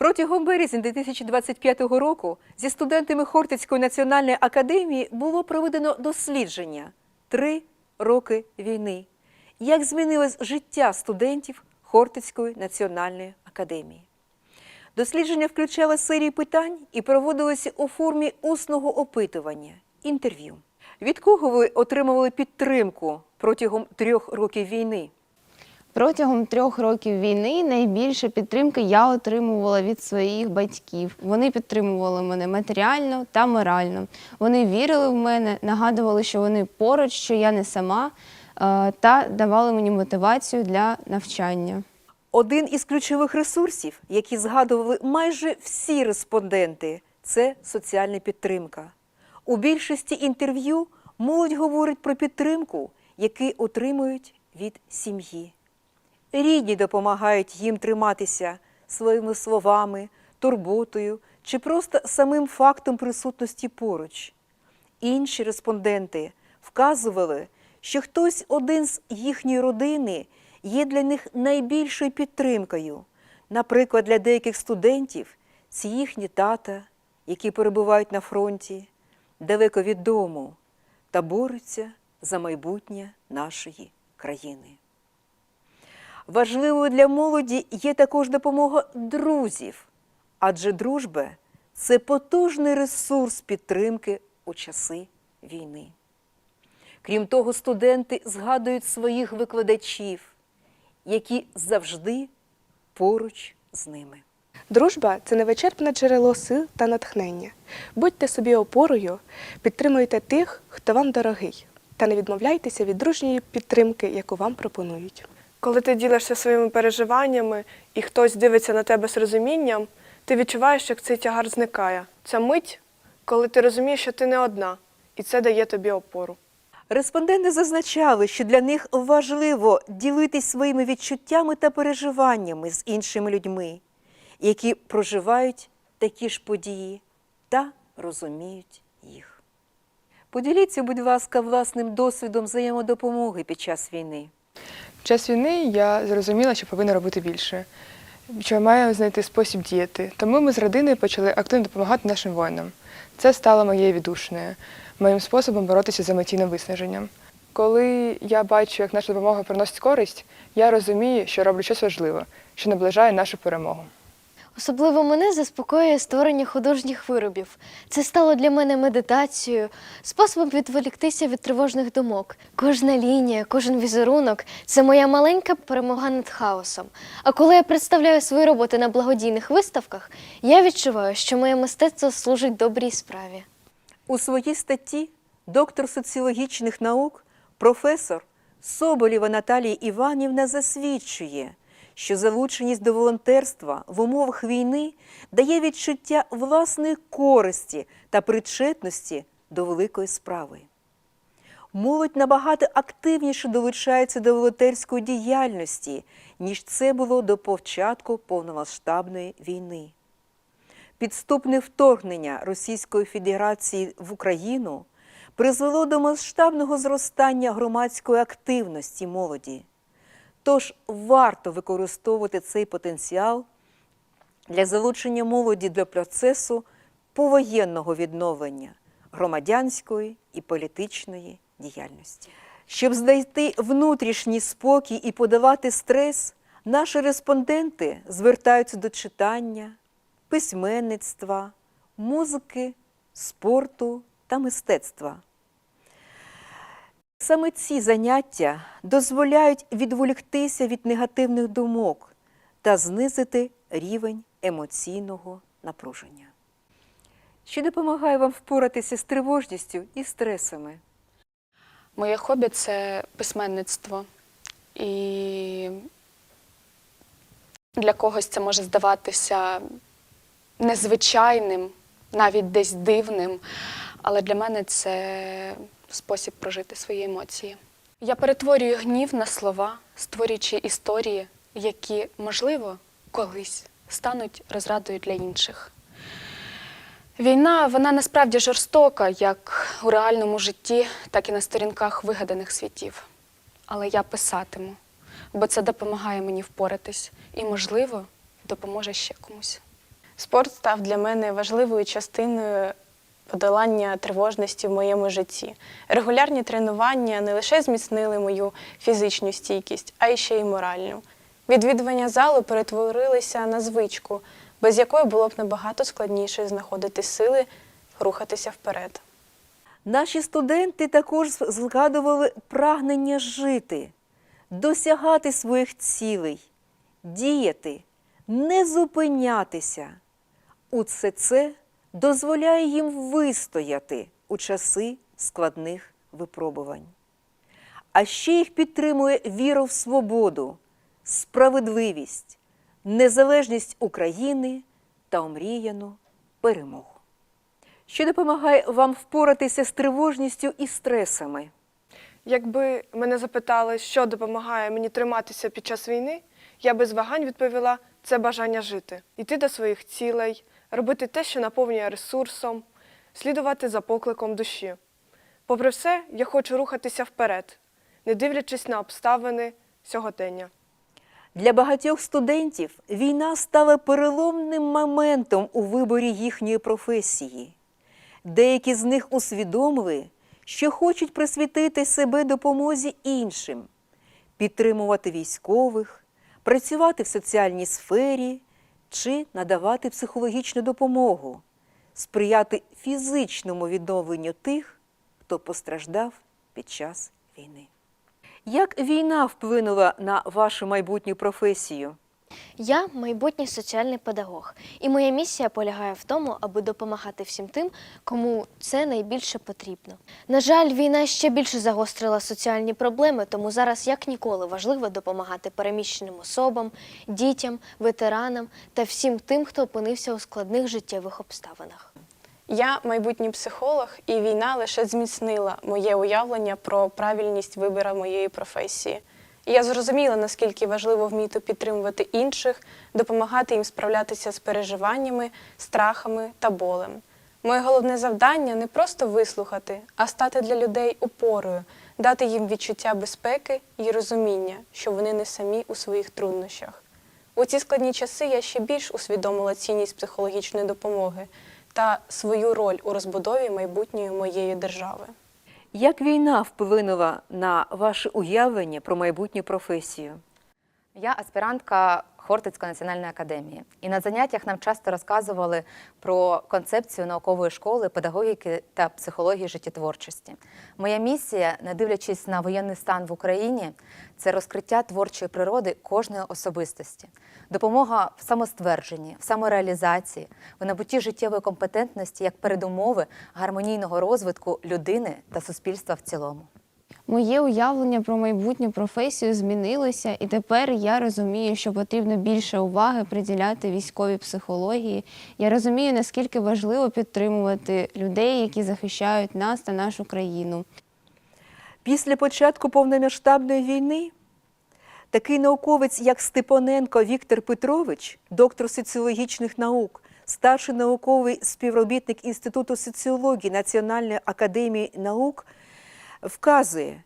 Протягом березня 2025 року зі студентами Хортицької національної академії було проведено дослідження Три роки війни. Як змінилось життя студентів Хортицької національної академії? Дослідження включало серію питань і проводилося у формі усного опитування, інтерв'ю. Від кого ви отримували підтримку протягом трьох років війни? Протягом трьох років війни найбільше підтримки я отримувала від своїх батьків. Вони підтримували мене матеріально та морально. Вони вірили в мене, нагадували, що вони поруч, що я не сама, е, та давали мені мотивацію для навчання. Один із ключових ресурсів, які згадували майже всі респонденти, це соціальна підтримка. У більшості інтерв'ю молодь говорить про підтримку, яку отримують від сім'ї. Рідні допомагають їм триматися своїми словами, турботою чи просто самим фактом присутності поруч. Інші респонденти вказували, що хтось один з їхньої родини є для них найбільшою підтримкою. Наприклад, для деяких студентів це їхні тата, які перебувають на фронті, далеко від дому та борються за майбутнє нашої країни. Важливою для молоді є також допомога друзів, адже дружба це потужний ресурс підтримки у часи війни. Крім того, студенти згадують своїх викладачів, які завжди поруч з ними. Дружба це невичерпне джерело сил та натхнення. Будьте собі опорою, підтримуйте тих, хто вам дорогий, та не відмовляйтеся від дружньої підтримки, яку вам пропонують. Коли ти ділишся своїми переживаннями і хтось дивиться на тебе з розумінням, ти відчуваєш, як цей тягар зникає. Це мить, коли ти розумієш, що ти не одна, і це дає тобі опору. Респонденти зазначали, що для них важливо ділитись своїми відчуттями та переживаннями з іншими людьми, які проживають такі ж події та розуміють їх. Поділіться, будь ласка, власним досвідом взаємодопомоги під час війни. В час війни я зрозуміла, що повинна робити більше, що я маю знайти спосіб діяти. Тому ми з родиною почали активно допомагати нашим воїнам. Це стало моєю віддушною, моїм способом боротися з емоційним виснаженням. Коли я бачу, як наша допомога приносить користь, я розумію, що роблю щось важливе, що наближає нашу перемогу. Особливо мене заспокоює створення художніх виробів. Це стало для мене медитацією, способом відволіктися від тривожних думок. Кожна лінія, кожен візерунок це моя маленька перемога над хаосом. А коли я представляю свої роботи на благодійних виставках, я відчуваю, що моє мистецтво служить добрій справі. У своїй статті доктор соціологічних наук, професор Соболєва Наталія Іванівна засвідчує, що залученість до волонтерства в умовах війни дає відчуття власної користі та причетності до великої справи. Молодь набагато активніше долучається до волонтерської діяльності, ніж це було до початку повномасштабної війни. Підступне вторгнення Російської Федерації в Україну призвело до масштабного зростання громадської активності молоді. Тож варто використовувати цей потенціал для залучення молоді до процесу повоєнного відновлення громадянської і політичної діяльності. Щоб знайти внутрішній спокій і подавати стрес, наші респонденти звертаються до читання, письменництва, музики, спорту та мистецтва. Саме ці заняття дозволяють відволіктися від негативних думок та знизити рівень емоційного напруження. Що допомагає вам впоратися з тривожністю і стресами? Моє хобі це письменництво. І для когось це може здаватися незвичайним, навіть десь дивним. Але для мене це спосіб прожити свої емоції. Я перетворюю гнів на слова, створюючи історії, які, можливо, колись стануть розрадою для інших. Війна, вона насправді жорстока, як у реальному житті, так і на сторінках вигаданих світів. Але я писатиму, бо це допомагає мені впоратись і, можливо, допоможе ще комусь. Спорт став для мене важливою частиною подолання тривожності в моєму житті. Регулярні тренування не лише зміцнили мою фізичну стійкість, а ще й моральну. Відвідування залу перетворилися на звичку, без якої було б набагато складніше знаходити сили рухатися вперед. Наші студенти також згадували прагнення жити, досягати своїх цілей, діяти, не зупинятися. Усе це дозволяє їм вистояти у часи складних випробувань. А ще їх підтримує віра в свободу, справедливість, незалежність України та омріяну перемогу що допомагає вам впоратися з тривожністю і стресами. Якби мене запитали, що допомагає мені триматися під час війни, я без вагань відповіла це бажання жити, йти до своїх цілей, робити те, що наповнює ресурсом, слідувати за покликом душі. Попри все, я хочу рухатися вперед, не дивлячись на обставини сьогодення. Для багатьох студентів війна стала переломним моментом у виборі їхньої професії. Деякі з них усвідомили, що хочуть присвятити себе допомозі іншим, підтримувати військових, працювати в соціальній сфері чи надавати психологічну допомогу, сприяти фізичному відновленню тих, хто постраждав під час війни. Як війна вплинула на вашу майбутню професію? Я майбутній соціальний педагог, і моя місія полягає в тому, аби допомагати всім тим, кому це найбільше потрібно. На жаль, війна ще більше загострила соціальні проблеми, тому зараз як ніколи важливо допомагати переміщеним особам, дітям, ветеранам та всім тим, хто опинився у складних життєвих обставинах. Я майбутній психолог, і війна лише зміцнила моє уявлення про правильність вибору моєї професії. І я зрозуміла, наскільки важливо вміти підтримувати інших, допомагати їм справлятися з переживаннями, страхами та болем. Моє головне завдання не просто вислухати, а стати для людей опорою, дати їм відчуття безпеки і розуміння, що вони не самі у своїх труднощах. У ці складні часи я ще більш усвідомила цінність психологічної допомоги та свою роль у розбудові майбутньої моєї держави. Як війна вплинула на ваше уявлення про майбутню професію? Я аспірантка Хортицької національної академії, і на заняттях нам часто розказували про концепцію наукової школи педагогіки та психології життєтворчості. Моя місія, не дивлячись на воєнний стан в Україні, це розкриття творчої природи кожної особистості, допомога в самоствердженні, в самореалізації, в набутті життєвої компетентності як передумови гармонійного розвитку людини та суспільства в цілому. Моє уявлення про майбутню професію змінилося, і тепер я розумію, що потрібно більше уваги приділяти військовій психології. Я розумію, наскільки важливо підтримувати людей, які захищають нас та нашу країну. Після початку повномасштабної війни такий науковець, як Степаненко Віктор Петрович, доктор соціологічних наук, старший науковий співробітник Інституту соціології Національної академії наук, вказує,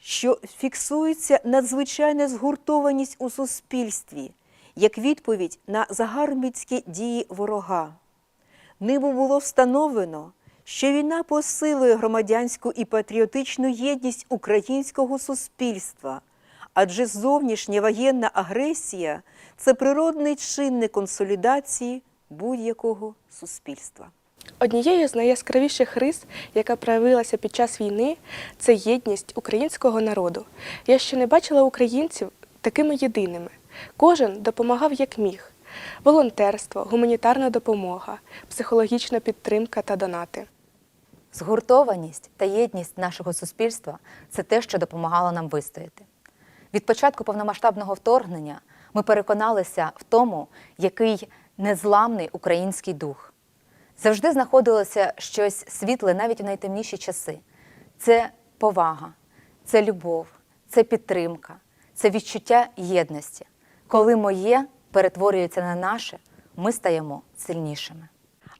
що фіксується надзвичайна згуртованість у суспільстві як відповідь на загарбницькі дії ворога. Ними було встановлено, що війна посилює громадянську і патріотичну єдність українського суспільства, адже зовнішня воєнна агресія це природний чинник консолідації будь-якого суспільства. Однією з найяскравіших рис, яка проявилася під час війни, це єдність українського народу. Я ще не бачила українців такими єдиними. Кожен допомагав як міг: волонтерство, гуманітарна допомога, психологічна підтримка та донати. Згуртованість та єдність нашого суспільства це те, що допомагало нам вистояти. Від початку повномасштабного вторгнення ми переконалися в тому, який незламний український дух. Завжди знаходилося щось світле навіть у найтемніші часи. Це повага, це любов, це підтримка, це відчуття єдності. Коли моє перетворюється на наше, ми стаємо сильнішими.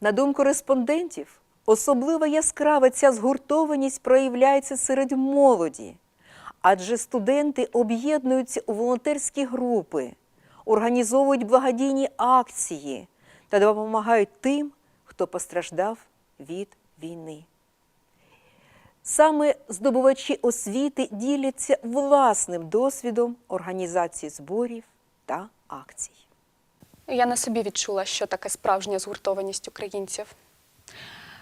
На думку респондентів, особливо яскрава ця згуртованість проявляється серед молоді, адже студенти об'єднуються у волонтерські групи, організовують благодійні акції, та допомагають тим, хто постраждав від війни. Саме здобувачі освіти діляться власним досвідом організації зборів та акцій. Я на собі відчула, що таке справжня згуртованість українців.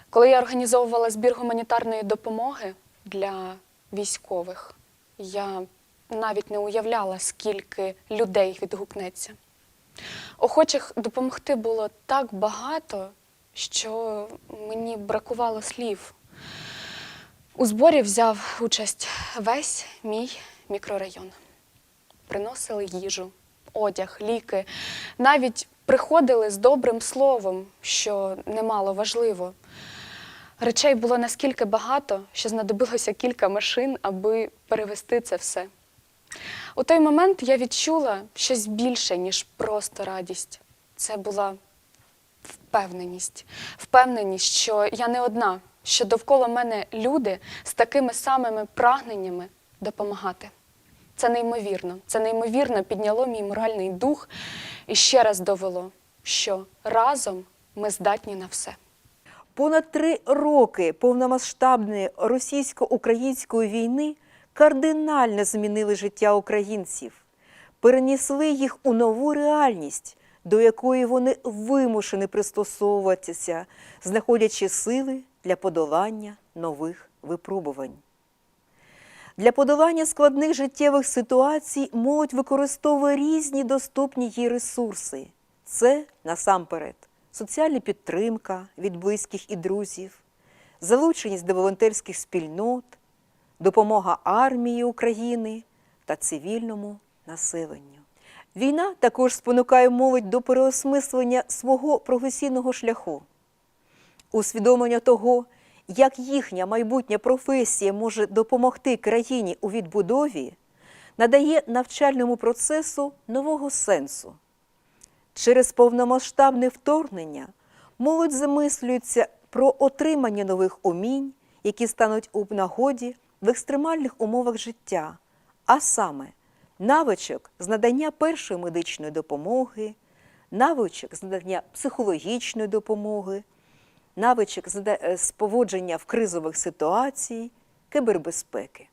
Коли я організовувала збір гуманітарної допомоги для військових, я навіть не уявляла, скільки людей відгукнеться. Охочих допомогти було так багато, що мені бракувало слів. У зборі взяв участь весь мій мікрорайон приносили їжу, одяг, ліки, навіть приходили з добрим словом, що немало важливо. Речей було наскільки багато, що знадобилося кілька машин, аби перевести це все. У той момент я відчула щось більше, ніж просто радість. Це була впевненість. Впевненість, що я не одна, що довкола мене люди з такими самими прагненнями допомагати. Це неймовірно. Це неймовірно підняло мій моральний дух і ще раз довело, що разом ми здатні на все. Понад три роки повномасштабної російсько-української війни кардинально змінили життя українців, перенесли їх у нову реальність, до якої вони вимушені пристосовуватися, знаходячи сили для подолання нових випробувань. Для подолання складних життєвих ситуацій молодь використовує різні доступні їй ресурси. Це насамперед соціальна підтримка від близьких і друзів, залученість до волонтерських спільнот, допомога армії України та цивільному населенню. Війна також спонукає молодь до переосмислення свого професійного шляху усвідомлення того, як їхня майбутня професія може допомогти країні у відбудові, надає навчальному процесу нового сенсу. Через повномасштабне вторгнення молодь замислюється про отримання нових умінь, які стануть у нагоді в екстремальних умовах життя, а саме навичок з надання першої медичної допомоги, навичок з надання психологічної допомоги, навичок з е, поводження в кризових ситуацій, кибербезпеки.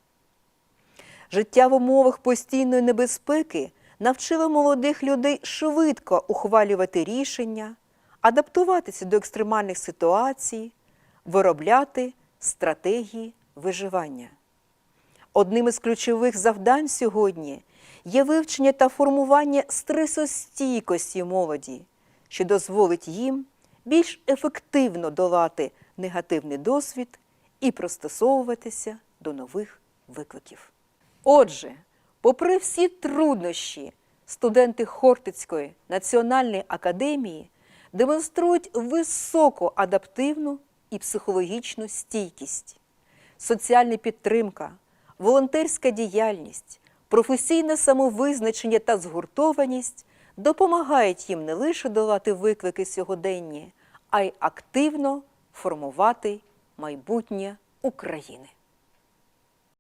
Життя в умовах постійної небезпеки навчило молодих людей швидко ухвалювати рішення, адаптуватися до екстремальних ситуацій, виробляти стратегії виживання. Одним із ключових завдань сьогодні є вивчення та формування стресостійкості молоді, що дозволить їм більш ефективно долати негативний досвід і пристосовуватися до нових викликів. Отже, попри всі труднощі, студенти Хортицької національної академії демонструють високу адаптивну і психологічну стійкість, соціальна підтримка, волонтерська діяльність, професійне самовизначення та згуртованість допомагають їм не лише долати виклики сьогодення, а й активно формувати майбутнє України.